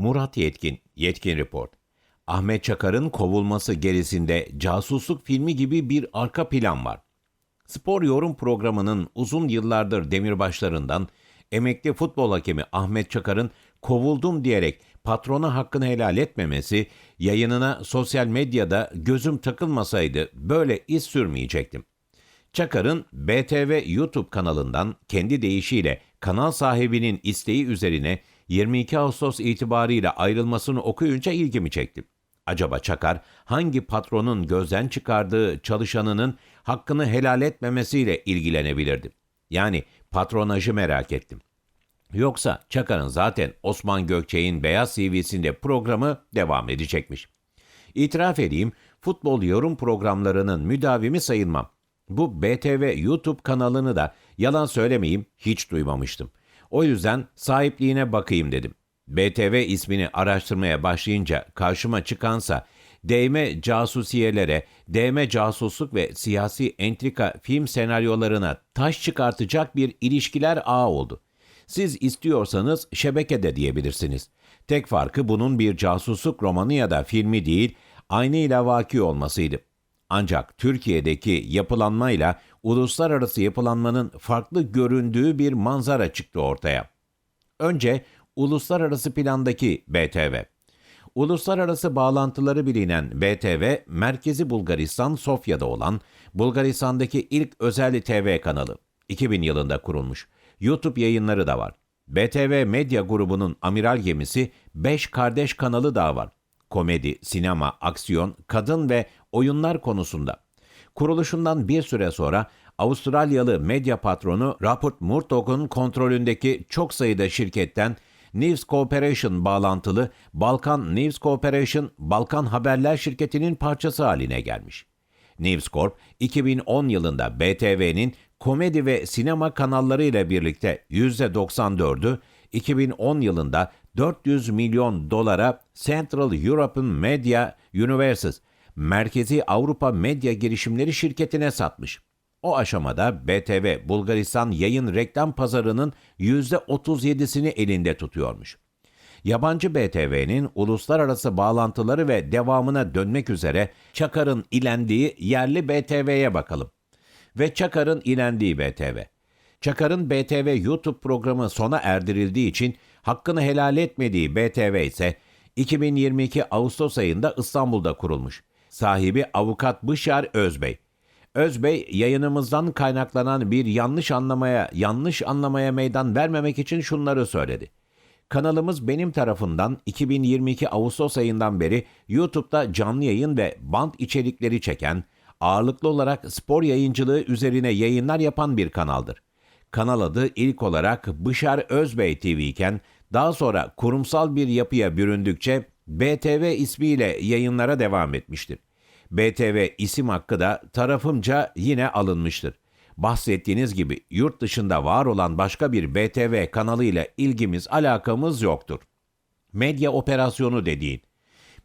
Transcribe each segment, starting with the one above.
Murat Yetkin, Yetkin Report. Ahmet Çakar'ın kovulması gerisinde casusluk filmi gibi bir arka plan var. Spor yorum programının uzun yıllardır demirbaşlarından emekli futbol hakemi Ahmet Çakar'ın kovuldum diyerek patrona hakkını helal etmemesi, yayınına sosyal medyada gözüm takılmasaydı böyle iz sürmeyecektim. Çakar'ın BTV YouTube kanalından kendi deyişiyle kanal sahibinin isteği üzerine 22 Ağustos itibarıyla ayrılmasını okuyunca ilgimi çekti. Acaba Çakar hangi patronun gözden çıkardığı çalışanının hakkını helal etmemesiyle ilgilenebilirdi? Yani patronajı merak ettim. Yoksa Çakar'ın zaten Osman Gökçek'in Beyaz TV'sinde programı devam edecekmiş. İtiraf edeyim, futbol yorum programlarının müdavimi sayılmam. Bu BTV YouTube kanalını da yalan söylemeyeyim hiç duymamıştım. O yüzden sahipliğine bakayım dedim. BTV ismini araştırmaya başlayınca karşıma çıkansa değme casusiyelere, değme casusluk ve siyasi entrika film senaryolarına taş çıkartacak bir ilişkiler ağı oldu. Siz istiyorsanız şebekede diyebilirsiniz. Tek farkı bunun bir casusluk romanı ya da filmi değil, aynı ile vaki olmasıydı. Ancak Türkiye'deki yapılanmayla uluslararası yapılanmanın farklı göründüğü bir manzara çıktı ortaya. Önce uluslararası plandaki BTV. Uluslararası bağlantıları bilinen BTV, merkezi Bulgaristan Sofya'da olan Bulgaristan'daki ilk özel TV kanalı. 2000 yılında kurulmuş. YouTube yayınları da var. BTV Medya grubunun amiral gemisi 5 kardeş kanalı daha var. Komedi, sinema, aksiyon, kadın ve oyunlar konusunda. Kuruluşundan bir süre sonra Avustralyalı medya patronu Rupert Murdoch'un kontrolündeki çok sayıda şirketten News Corporation bağlantılı Balkan News Corporation Balkan Haberler şirketinin parçası haline gelmiş. News Corp 2010 yılında BTV'nin komedi ve sinema kanalları ile birlikte %94'ü 2010 yılında 400 milyon dolara Central European Media Universes, Merkezi Avrupa Medya Girişimleri şirketine satmış. O aşamada BTV Bulgaristan yayın reklam pazarının %37'sini elinde tutuyormuş. Yabancı BTV'nin uluslararası bağlantıları ve devamına dönmek üzere Çakar'ın ilendiği yerli BTV'ye bakalım. Ve Çakar'ın ilendiği BTV. Çakar'ın BTV YouTube programı sona erdirildiği için hakkını helal etmediği BTV ise 2022 Ağustos ayında İstanbul'da kurulmuş. Sahibi avukat Bışar Özbey. Özbey yayınımızdan kaynaklanan bir yanlış anlamaya, yanlış anlamaya meydan vermemek için şunları söyledi. Kanalımız benim tarafından 2022 Ağustos ayından beri YouTube'da canlı yayın ve band içerikleri çeken, ağırlıklı olarak spor yayıncılığı üzerine yayınlar yapan bir kanaldır. Kanal adı ilk olarak Bışar Özbey TV iken daha sonra kurumsal bir yapıya büründükçe BTV ismiyle yayınlara devam etmiştir. BTV isim hakkı da tarafımca yine alınmıştır. Bahsettiğiniz gibi yurt dışında var olan başka bir BTV kanalıyla ilgimiz alakamız yoktur. Medya operasyonu dediğin.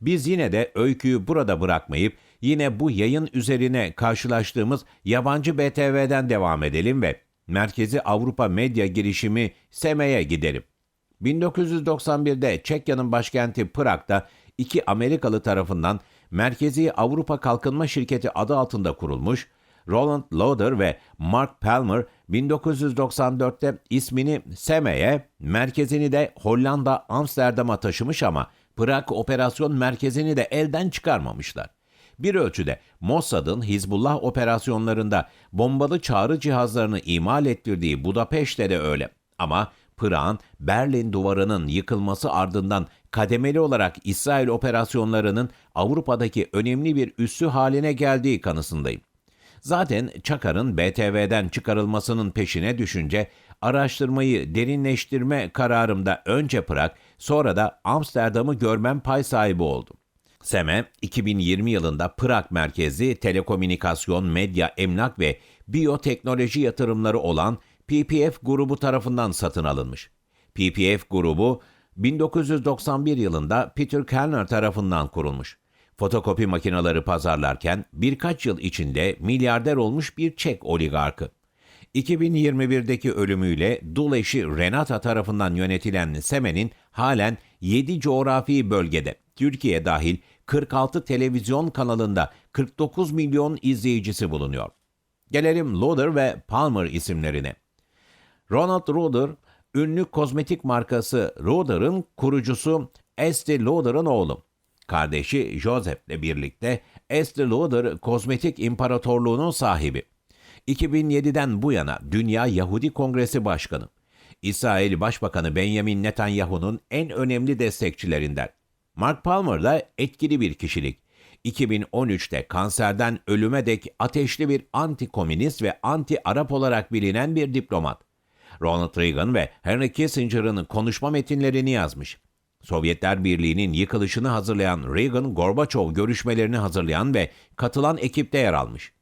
Biz yine de öyküyü burada bırakmayıp yine bu yayın üzerine karşılaştığımız yabancı BTV'den devam edelim ve Merkezi Avrupa Medya girişimi SEME'ye gidelim. 1991'de Çekya'nın başkenti Prag'da iki Amerikalı tarafından Merkezi Avrupa Kalkınma Şirketi adı altında kurulmuş, Roland Lauder ve Mark Palmer 1994'te ismini SEME'ye, merkezini de Hollanda Amsterdam'a taşımış ama Prag operasyon merkezini de elden çıkarmamışlar. Bir ölçüde Mossad'ın Hizbullah operasyonlarında bombalı çağrı cihazlarını imal ettirdiği Budapeşte de öyle. Ama Pırak'ın Berlin duvarının yıkılması ardından kademeli olarak İsrail operasyonlarının Avrupa'daki önemli bir üssü haline geldiği kanısındayım. Zaten Çakar'ın BTV'den çıkarılmasının peşine düşünce araştırmayı derinleştirme kararımda önce Prag, sonra da Amsterdam'ı görmem pay sahibi oldum. SEME, 2020 yılında Prag merkezi telekomünikasyon, medya, emlak ve biyoteknoloji yatırımları olan PPF grubu tarafından satın alınmış. PPF grubu 1991 yılında Peter Kellner tarafından kurulmuş. Fotokopi makineleri pazarlarken birkaç yıl içinde milyarder olmuş bir Çek oligarkı. 2021'deki ölümüyle dul eşi Renata tarafından yönetilen Semen'in halen 7 coğrafi bölgede, Türkiye dahil 46 televizyon kanalında 49 milyon izleyicisi bulunuyor. Gelelim Lauder ve Palmer isimlerine. Ronald Lauder, ünlü kozmetik markası Lauder'ın kurucusu Estee Lauder'ın oğlu. Kardeşi Joseph'le birlikte Estee Lauder kozmetik imparatorluğunun sahibi. 2007'den bu yana Dünya Yahudi Kongresi Başkanı. İsrail Başbakanı Benjamin Netanyahu'nun en önemli destekçilerinden. Mark Palmer da etkili bir kişilik. 2013'te kanserden ölüme dek ateşli bir anti-komünist ve anti-Arap olarak bilinen bir diplomat. Ronald Reagan ve Henry Kissinger'ın konuşma metinlerini yazmış. Sovyetler Birliği'nin yıkılışını hazırlayan Reagan-Gorbaçov görüşmelerini hazırlayan ve katılan ekipte yer almış.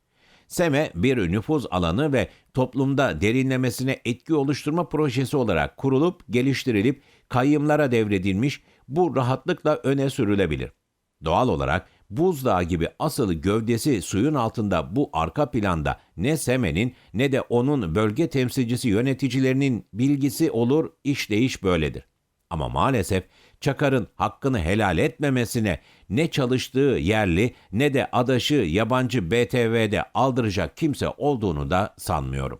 SEME bir nüfuz alanı ve toplumda derinlemesine etki oluşturma projesi olarak kurulup geliştirilip kayyımlara devredilmiş bu rahatlıkla öne sürülebilir. Doğal olarak buzdağı gibi asıl gövdesi suyun altında bu arka planda ne SEME'nin ne de onun bölge temsilcisi yöneticilerinin bilgisi olur işleyiş böyledir. Ama maalesef Çakar'ın hakkını helal etmemesine ne çalıştığı yerli ne de adaşı yabancı BTV'de aldıracak kimse olduğunu da sanmıyorum.